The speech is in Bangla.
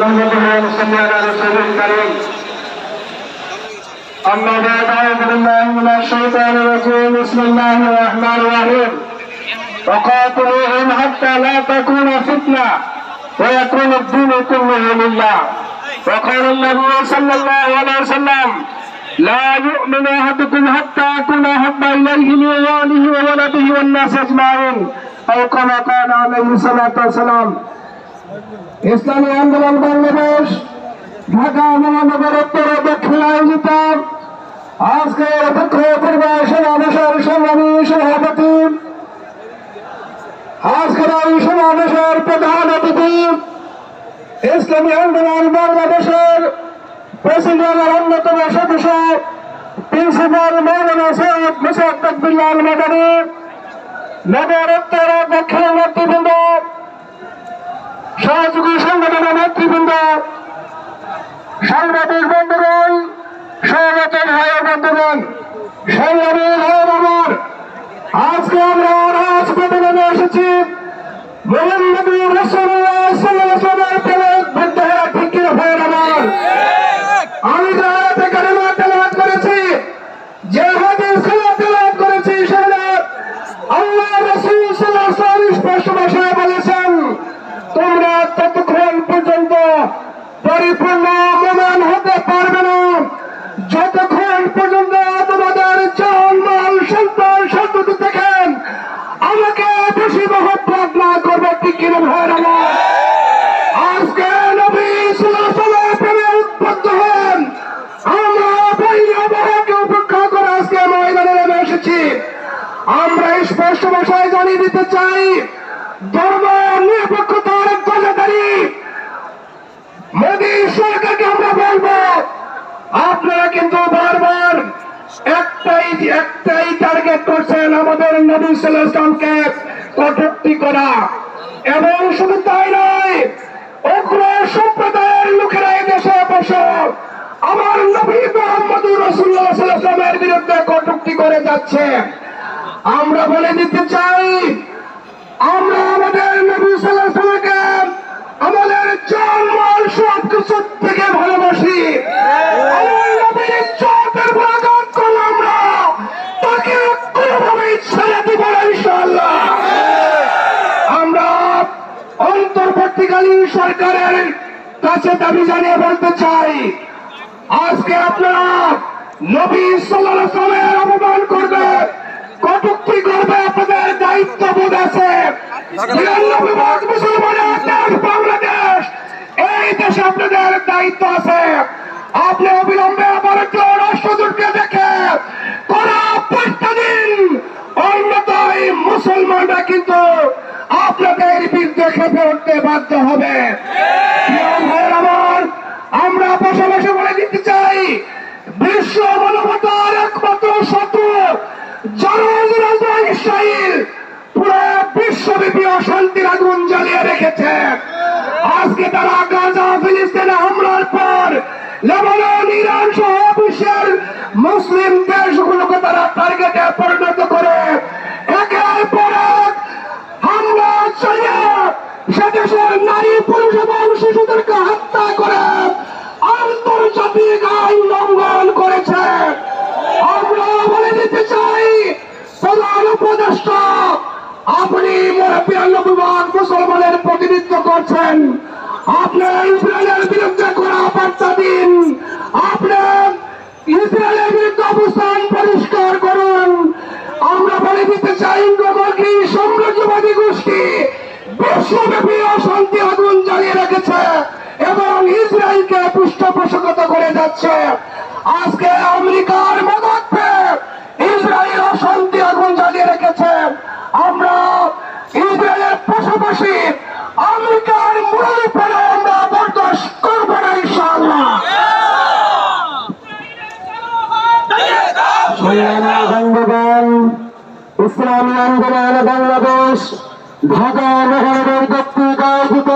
نحمده ونصلي على رسوله الكريم. أما بعد أعوذ بالله من الشيطان الرجيم. بسم الله الرحمن الرحيم. وقاتلوهم حتى لا تكون فتنة ويكون الدين كله لله. وقال النبي صلى الله عليه وسلم لا يؤمن أحدكم حتى أكون أحب إليه من والده وولده والناس أجمعين. أو كما قال عليه الصلاة والسلام ইসলামী আন্দোলন বাংলাদেশ, ঢাকা মহানগর উত্তর দক্ষিণ আয়োজিত আজকের অধ্যক্ষ পরিবার সমাবেশের সংগ্রামী সভাপতি। আজকের এই সমাবেশের প্রধান অতিথি ইসলামী আন্দোলন বাংলাদেশের প্রেসিডেন্টের অন্যতম সদস্য, প্রিন্সিপাল মৌলানা সৈয়দ মুসাদ তকবিল্লাল মাদানী নগর উত্তর দক্ষিণ নেতৃবৃন্দ সহযোগী সংগঠনের নেতৃবৃন্দ, সাংবাদিক বন্ধুগণ সহগত ভাইয়ের বন্ধুগণ, সংগ্রামী ভাইয়ের আমার আজকে আমরা রাজপথে নেমে এসেছি। মোহাম্মদ রসুল্লাহ সাল্লামের ততক্ষণ পর্যন্ত পরিপূর্ণ মোমেন হতে পারবে না। যতক্ষণ পর্যন্ত তোমাদের জান মাল সন্তান সন্ততি দেখেন, আমাকে বেশি মহব্বত না করবে ঠিক কিনা ভাইয়ের আমার আমরা স্পষ্ট ভাষায় জানিয়ে দিতে চাই, ধর্ম একটাই টার্গেট করছেন আমাদের নবী সাল্লামকে কটূক্তি করা। এবং শুধু তাই নয় অগ্র সম্প্রদায়ের লোকেরা দেশে বসে আমার নবী মোহাম্মদুর রসুল্লাহ সাল্লামের বিরুদ্ধে কটূক্তি করে যাচ্ছে। আমরা বলে দিতে চাই, আমরা আমাদের নবী সাল্লামকে অন্তর্বর্তীকালীন সরকারের কাছে দাবি জানিয়ে বলতে চাই, আজকে আপনারা নবী সাল্লাল্লাহু অপমান করবে, কটূক্তি করবে আপনাদের দায়িত্ব বোধ আছে এই দেশে আপনাদের দায়িত্ব আছে। আপনি অবিলম্বে মুসলমানরা কিন্তু খেপে উঠতে বাধ্য হবে। আমার, আমরা পাশাপাশি বলে দিতে চাই, বিশ্ব মানবতার একমাত্র শত্রু ইসরায়েল পুরো বিশ্বব্যাপী অশান্তির আগুন জ্বালিয়ে রেখেছে। আজকে তারা গাজা, ফিলিস্তিনে হামলার পর লেবানন, ইরান সহ বিশ্বের মুসলিম দেশগুলোকে তারা টার্গেটে পরিণত করে। পর হামলা চালিয়ে সে দেশের নারী, পুরুষ এবং শিশুদেরকে হত্যা করে আন্তর্জাতিক আইন লঙ্ঘন করেছে। আমরা বলে দিতে চাই, প্রধান উপদেষ্টা, আপনি বিরানব্বই ভাগ মুসলমানের প্রতিনিধিত্ব করছেন। আপনার ইসরায়েলের বিরুদ্ধে করা বার্তা দিন। আপনার ইসরায়েলের বিরুদ্ধে অবস্থান পরিষ্কার করুন। আমরা বলে দিতে চাই যাচ্ছে। আজকে আমেরিকার মদত পেয়ে ইসরায়েল অশান্তি আগুন জ্বালিয়ে রেখেছে। আমরা ইসরায়েলের পাশাপাশি আমেরিকার মূল আমরা বরদাস্ত করব না, ইনশাআল্লাহ। ইসলামী আন্দোলন বাংলাদেশ, ঢাকা মহানগর কর্তৃক আয়োজিত